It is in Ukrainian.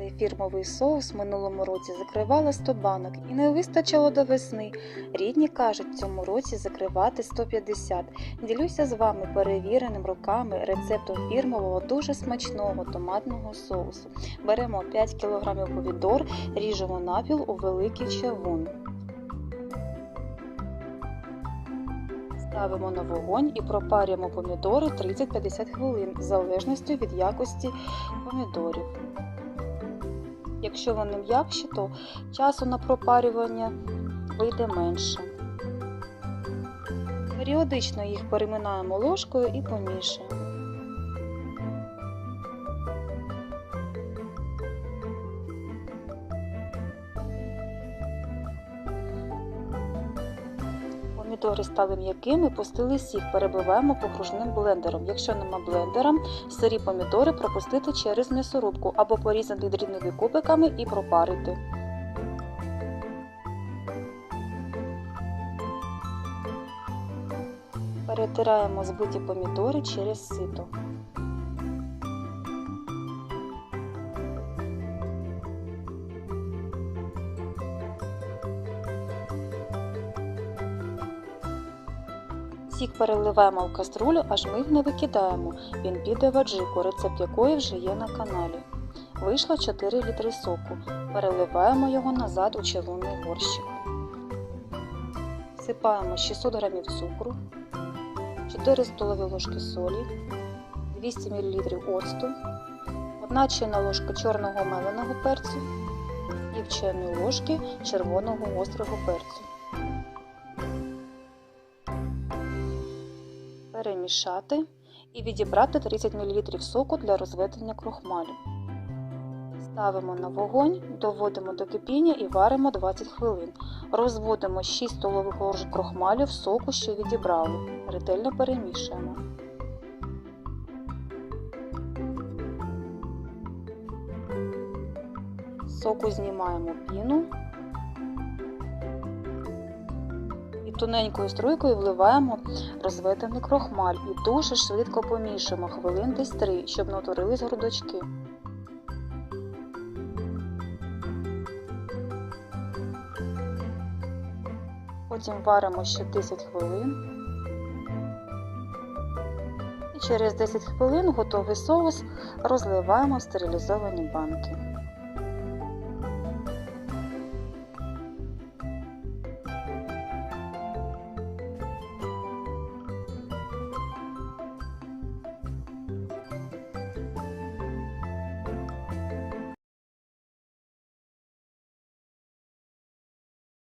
Цей фірмовий соус минулому році закривала 100 банок і не вистачило до весни. Рідні кажуть, цьому році закривати 150. Ділюся з вами перевіреним роками рецептом фірмового дуже смачного томатного соусу. Беремо 5 кг помідор, ріжемо напіл у великий чавун. Ставимо на вогонь і пропарюємо помідори 30-50 хвилин, в залежності від якості помідорів. Якщо вони м'якші, то часу на пропарювання вийде менше. Періодично їх переминаємо ложкою і помішуємо. Помідори стали м'якими, пустили сік, перебиваємо покружним блендером. Якщо нема блендера, сирі помідори пропустити через м'ясорубку або порізати дрібними кубиками і пропарити. Перетираємо збиті помідори через сито. Сік переливаємо в каструлю, аж ми їх не викидаємо. Він піде в аджику, рецепт якої вже є на каналі. Вийшло 4 літри соку. Переливаємо його назад у чавунний горщик. Всипаємо 600 г цукру, 4 столові ложки солі, 200 мл оцту, 1 чайна ложка чорного меленого перцю, пів чайної ложки червоного гострого перцю. Перемішати і відібрати 30 мл соку для розведення крохмалю. Ставимо на вогонь, доводимо до кипіння і варимо 20 хвилин. Розводимо 6 столових ложок крохмалю в соку, що відібрали. Ретельно перемішуємо. Соку знімаємо піну тоненькою струйкою вливаємо розведений крохмаль і дуже швидко помішуємо хвилин десь 3, щоб не утворились грудочки. Потім варимо ще 10 хвилин. І через 10 хвилин готовий соус розливаємо в стерилізовані банки.